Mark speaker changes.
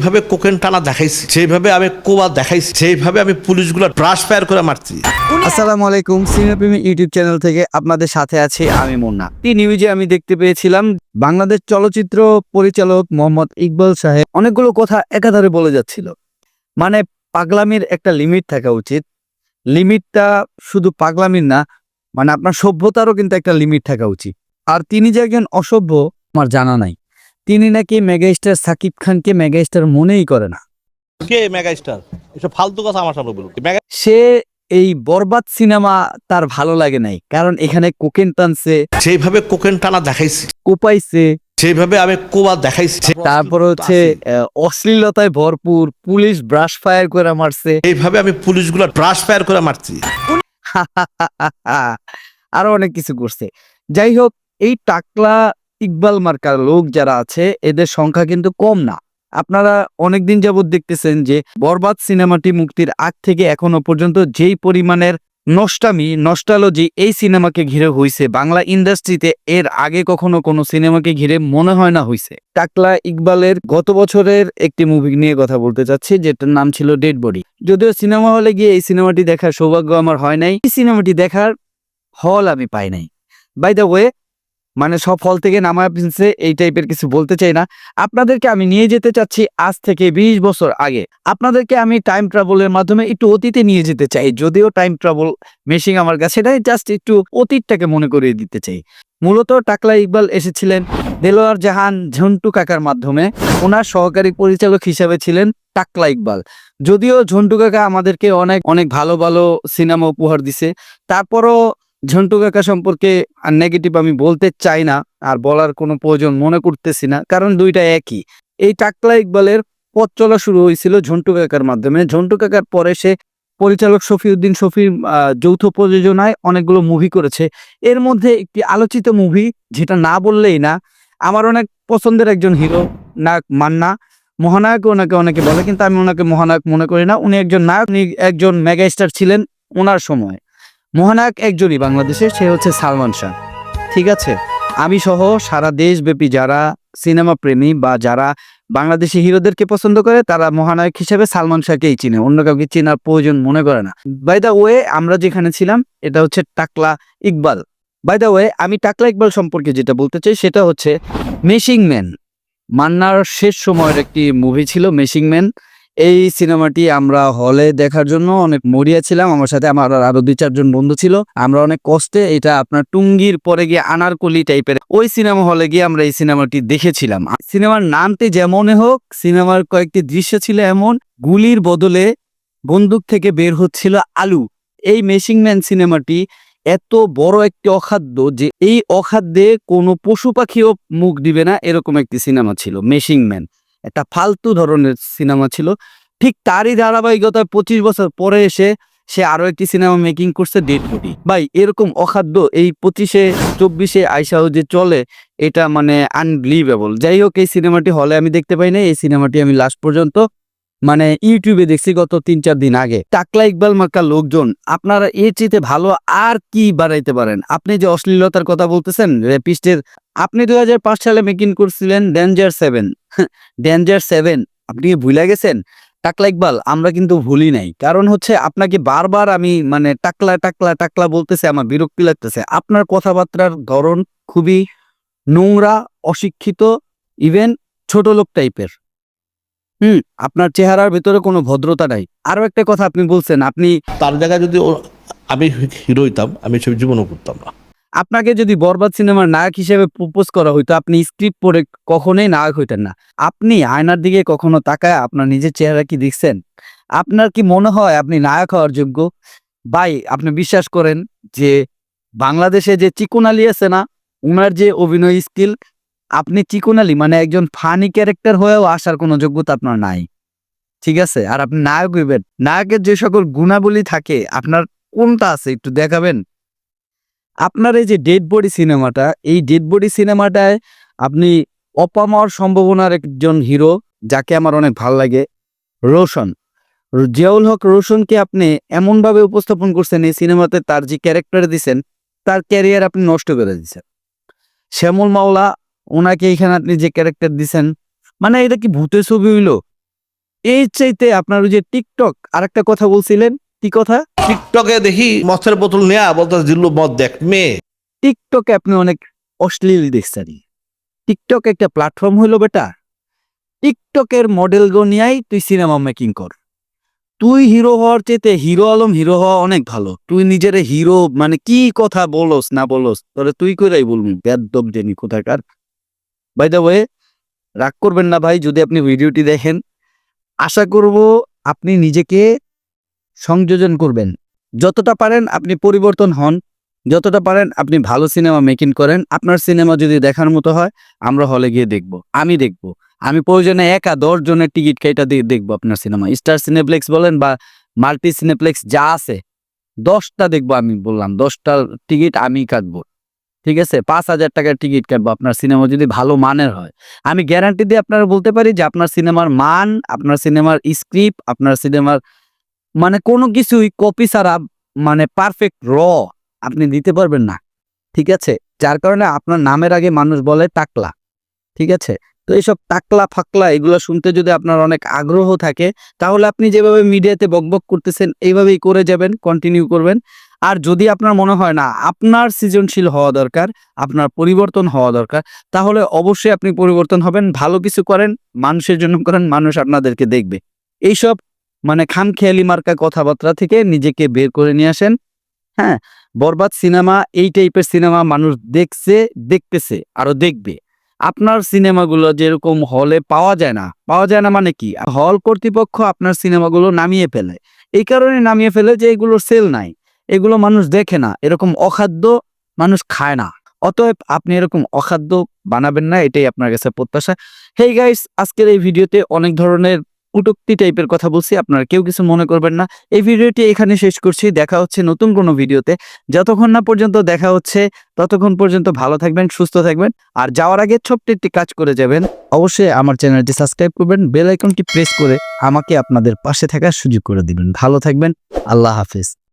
Speaker 1: যেভাবে কোকেন টানা দেখাইছি, যেভাবে আমি কোবা দেখাইছি, যেভাবে আমি পুলিশগুলো ব্রাশ ফায়ার করে মারছি।
Speaker 2: আসসালামু আলাইকুম সিনেপ্রেমী ইউটিউব চ্যানেল থেকে আপনাদের সাথে আছি আমি মুন্না। এই নিউজে আমি দেখতে পেয়েছিলাম বাংলাদেশ চলচ্চিত্র পরিচালক মোহাম্মদ ইকবাল সাহেব অনেকগুলো কথা একাধারে বলে যাচ্ছিল। মানে পাগলামির একটা লিমিট থাকা উচিত। লিমিটটা শুধু পাগলামির না মানে আপনার সভ্যতারও কিন্তু একটা লিমিট থাকা উচিত। আর তিনি যে একজন অসভ্য, আমার জানা নাই। তিনি নাকি মেগাস্টার সাকিব খানকে মেগাস্টার মনেই করে না।
Speaker 1: কে মেগা এসব ফালতু কথা আমার সামনে বলুন
Speaker 2: সে এই বরবাদ সিনেমা তার ভালো লাগে নাই কারণ এখানে কোকেন টানছে
Speaker 1: যেভাবে কোকেন টানা দেখাইছে
Speaker 2: কোপাইছে
Speaker 1: যেভাবে আমি কোবা দেখাইছি
Speaker 2: তারপর হচ্ছে অশ্লীলতায় ভরপুর পুলিশ ব্রাশ ফায়ার করে মারছে।
Speaker 1: এইভাবে আমি পুলিশগুলো ব্রাশ ফায়ার করে মারছি।
Speaker 2: আরও অনেক কিছু করছে। যাই হোক এই টাকলা ইকবাল মার্কার লোক যারা আছে, এদের সংখ্যা কিন্তু কম না। আপনারা অনেকদিন যাবৎ দেখতেছেন যে, বরবাদ সিনেমাটি মুক্তির আগ থেকে এখনও পর্যন্ত যেই পরিমাণের নষ্টামি, নষ্টালজি এই সিনেমাকে ঘিরে হইছে, বাংলা ইন্ডাস্ট্রিতে এর আগে কখনো কোনো সিনেমাকে ঘিরে মনে হয় না হইছে। টাকলা ইকবালের গত বছরের একটি মুভি নিয়ে কথা বলতে চাচ্ছি, যেটার নাম ছিল ডেড বডি যদিও সিনেমা হলে গিয়ে এই সিনেমাটি দেখার সৌভাগ্য আমার হয় নাই। এই সিনেমাটি দেখার হল আমি পাই নাই। বাই দ্য ওয়ে মানে সব হল থেকে নামায় ফেলছে, এই টাইপের কিছু বলতে চাই না। আপনাদেরকে আমি নিয়ে যেতে চাচ্ছি আজ থেকে ২০ বছর আগে। আপনাদেরকে আমি টাইম ট্রাভেলের মাধ্যমে একটু অতীতে নিয়ে যেতে চাই, যদিও টাইম ট্রাভেল মেশিং আমার কাছে সেটাই জাস্ট একটু অতীতটাকে মনে করিয়ে দিতে চাই। মূলত টাকলা ইকবাল এসেছিলেন দেলোয়ার জাহান ঝন্টু কাকার মাধ্যমে। ওনার সহকারী পরিচালক হিসাবে ছিলেন টাকলা ইকবাল। যদিও ঝন্টু কাকা আমাদেরকে অনেক অনেক ভালো ভালো সিনেমা উপহার দিছে। তারপরও ঝন্টু কাকা সম্পর্কে আর নেগেটিভ আমি বলতে চাই না, আর বলার কোনো প্রয়োজন মনে করতেছি না, কারণ দুইটা একই। এই টাকলা ইকবালের পথ চলা শুরু হয়েছিল ঝন্টু কাকার মাধ্যমে। ঝন্টু কাকার পরে সে পরিচালক শফিউদ্দিন শফির যৌথ প্রযোজনায় অনেকগুলো মুভি করেছে। এর মধ্যে একটি আলোচিত মুভি যেটা না বললেই না, আমার অনেক পছন্দের একজন হিরো নায়ক মান্না। মহানায়ক ওনাকে অনেকে বলে, কিন্তু আমি ওনাকে মহানায়ক মনে করি না। উনি একজন নায়ক, উনি একজন মেগাস্টার ছিলেন ওনার সময়। মহানায়ক একজনই বাংলাদেশের, সে হচ্ছে সালমান শাহ। ঠিক আছে? আমি সহ সারা দেশব্যাপী যারা সিনেমা প্রেমী বা যারা বাংলাদেশি হিরোদেরকে পছন্দ করে, তারা মহানায়ক হিসেবে সালমান শাহকেই চিনে। অন্য কাউকে চেনার প্রয়োজন মনে করে না। বাই দ্য ওয়ে আমরা যেখানে ছিলাম, এটা হচ্ছে টাকলা ইকবাল। বাই দ্য ওয়ে আমি টাকলা ইকবাল সম্পর্কে যেটা বলতে চাই, সেটা হচ্ছে মেশিং ম্যান। মান্নার শেষ সময়ের একটি মুভি ছিল মেশিং ম্যান। এই সিনেমাটি আমরা হলে দেখার জন্য অনেক মরিয়া ছিলাম। আমার সাথে আমার আরও দুই, চারজন বন্ধু ছিল। আমরা অনেক কষ্টে এটা আপনার টুঙ্গির পরে গিয়ে আনারকলি টাইপের ওই সিনেমা হলে গিয়ে আমরা এই সিনেমাটি দেখেছিলাম। সিনেমার নামটি যেমনই হোক, সিনেমার কয়েকটি দৃশ্য ছিল এমন, গুলির বদলে বন্দুক থেকে বের হচ্ছিল আলু। এই মেশিং ম্যান সিনেমাটি এত বড় একটি অখাদ্য যে এই অখাদ্যে কোনো পশু পাখিও মুখ দিবে না, এরকম একটি সিনেমা ছিল মেশিং ম্যান। একটা ফালতু ধরনের সিনেমা ছিল। ঠিক তারই ধারাবাহিকতায় পঁচিশ বছর পরে এসে সে আরও একটি সিনেমা মেকিং করছে ডেড বডি ভাই, এরকম অখাদ্য এই পঁচিশে, চব্বিশে আইসাও যে চলে, এটা মানে আনবিলিভেবল যাই হোক, এই সিনেমাটি হলে আমি দেখতে পাই না এই সিনেমাটি আমি লাস্ট পর্যন্ত মানে ইউটিউবে দেখছি গত তিন চার দিন আগে। টাকলা ইকবাল মার্কা লোকজন, আপনারা এর চেয়ে ভালো আর কি বাড়াইতে পারেন? আপনি যে অশ্লীলতার কথা বলতেছেন র্যাপিস্টের আপনি দুই সালে মেকিং করছিলেন ডেঞ্জার সেভেন ডেঞ্জার সেভেন আপনি ভুলে গেছেন? টাকলা ইকবাল, আমরা কিন্তু ভুলি নাই। কারণ হচ্ছে আপনাকে বারবার আমি মানে টাকলা টাকলা টাকলা বলতেছে, আমার বিরক্তি লাগতেছে। আপনার কথাবার্তার ধরন খুবই নোংরা, অশিক্ষিত ইভেন ছোট লোক টাইপের হুম আপনার চেহারার ভিতরে কোনো ভদ্রতা নাই। আরও একটা কথা আপনি বলছেন আপনি
Speaker 1: তার জায়গায় যদি ও- আমি হিরো হইতাম আমি সব জীবনও করতাম না।
Speaker 2: আপনাকে যদি বরবাদ সিনেমার নায়ক হিসেবে প্রপোজ করা হইতো আপনি স্ক্রিপ্ট পড়ে কখনোই নায়ক হইতেন না। আপনি আয়নার দিকে কখনো তাকায় আপনার নিজের চেহারা কি দেখছেন? আপনার কি মনে হয় আপনি নায়ক হওয়ার যোগ্য? ভাই আপনি বিশ্বাস করেন যে বাংলাদেশে যে চিকুন আলী আছে না ওনার যে অভিনয় স্কিল আপনি চিকুন আলী মানে একজন ফানি ক্যারেক্টার হয়েও আসার কোনো যোগ্যতা আপনার নাই। ঠিক আছে? আর আপনি নায়ক হইবেন। নায়কের যে সকল গুণাবলী থাকে, আপনার কোনটা আছে একটু দেখাবেন? আপনার এই যে ডেড বডি সিনেমাটা এই ডেড বডি সিনেমাটায় আপনি অপামার সম্ভাবনার একজন হিরো যাকে আমার অনেক ভালো লাগে, রোশন। জিয়াউল হক রোশনকে আপনি এমনভাবে উপস্থাপন করছেন, এই সিনেমাতে তার যে ক্যারেক্টার দিছেন, তার ক্যারিয়ার আপনি নষ্ট করে দিচ্ছেন শ্যামল মাওলা ওনাকে এখানে আপনি যে ক্যারেক্টার দিছেন মানে এটা কি ভূতের ছবি হইল? এই চাইতে আপনার ওই যে টিকটক আরেকটা কথা বলছিলেন কি কথা?
Speaker 1: টিকটকে দেখি মদের বোতল নেয়া বলতে জিল্লু মদ দেখ মেয়ে।
Speaker 2: টিকটকে আপনি অনেক অশ্লীল দেখছেন টিকটক একটা প্ল্যাটফর্ম হইল বেটা। টিকটকের মডেল নিয়েই তুই সিনেমা মেকিং কর। তুই হিরো হওয়ার চেতে হিরো আলম হিরো হওয়া অনেক ভালো। তুই নিজের হিরো মানে কি কথা বলস না বলস তোরে তুই কইরাই বলবি বেদব জেনি কোথাকার। বাই দ্য ওয়ে রাগ করবেন না ভাই, যদি আপনি ভিডিওটি দেখেন, আশা করব আপনি নিজেকে সংযোজন করবেন। যতটা পারেন আপনি পরিবর্তন হন, যতটা পারেন আপনি ভালো সিনেমা মেকিং করেন, আপনার সিনেমা যদি দেখার মতো হয়, আমরা হলে গিয়ে দেখব, আমি দেখব। আমি প্রয়োজনে একা দশ জনের টিকিট কেটে দিয়ে দেখব আপনার সিনেমা স্টার সিনেপ্লেক্স বলেন বা মাল্টি সিনেপ্লেক্স যা আছে, দশটা দেখব আমি বললাম, দশটা টিকিট আমি কাটবো। ঠিক আছে? পাঁচ হাজার টাকার টিকিট কাটবো। আপনার সিনেমা যদি ভালো মানের হয়। আমি গ্যারান্টি দিয়ে আপনারা বলতে পারি যে আপনার সিনেমার মান, আপনার সিনেমার স্ক্রিপ্ট আপনার সিনেমার মানে কোনো কিছুই কপি ছাড়া মানে পারফেক্ট র আপনি দিতে পারবেন না। ঠিক আছে? যার কারণে আপনার নামের আগে মানুষ বলে টাকলা। ঠিক আছে? তো এইসব টাকলা ফাকলা এগুলো শুনতে যদি আপনার অনেক আগ্রহ থাকে, তাহলে আপনি যেভাবে মিডিয়াতে বকবক করতেছেন, এইভাবেই করে যাবেন কন্টিনিউ করবেন। আর যদি আপনার মনে হয় না, আপনার সৃজনশীল হওয়া দরকার, আপনার পরিবর্তন হওয়া দরকার, তাহলে অবশ্যই আপনি পরিবর্তন হবেন, ভালো কিছু করেন, মানুষের জন্য করেন, মানুষ আপনাদেরকে দেখবে। এইসব মানে খামখেয়ালি মার্কা কথাবার্তা থেকে নিজেকে বের করে নিয়ে আসেন। হ্যাঁ বরবাদ সিনেমা, এই টাইপের সিনেমা মানুষ দেখছে, দেখতেছে আরও দেখবে। আপনার সিনেমাগুলো যেরকম হলে পাওয়া যায় না, পাওয়া যায় না মানে কি? হল কর্তৃপক্ষ আপনার সিনেমাগুলো নামিয়ে ফেলে। এই কারণে নামিয়ে ফেলে যে এগুলো সেল নাই। এগুলো মানুষ দেখে না, এরকম অখাদ্য মানুষ খায় না। অতএব আপনি এরকম অখাদ্য বানাবেন না, এটাই আপনার কাছে প্রত্যাশা। হেই গাইস আজকের এই ভিডিওতে অনেক ধরনের কুটুক্তি টাইপের কথা বলছি, আপনারা কেউ কিছু মনে করবেন না। এই ভিডিওটি এখানে শেষ করছি, দেখা হচ্ছে নতুন কোনো ভিডিওতে। যতক্ষণ না পর্যন্ত দেখা হচ্ছে, ততক্ষণ পর্যন্ত ভালো থাকবেন, সুস্থ থাকবেন। আর যাওয়ার আগে ছোট্ট একটি কাজ করে যাবেন। অবশ্যই আমার চ্যানেলটি সাবস্ক্রাইব করবেন, বেল আইকনটি প্রেস করে আমাকে আপনাদের পাশে থাকার সুযোগ করে দিবেন। ভালো থাকবেন, আল্লাহ হাফিজ।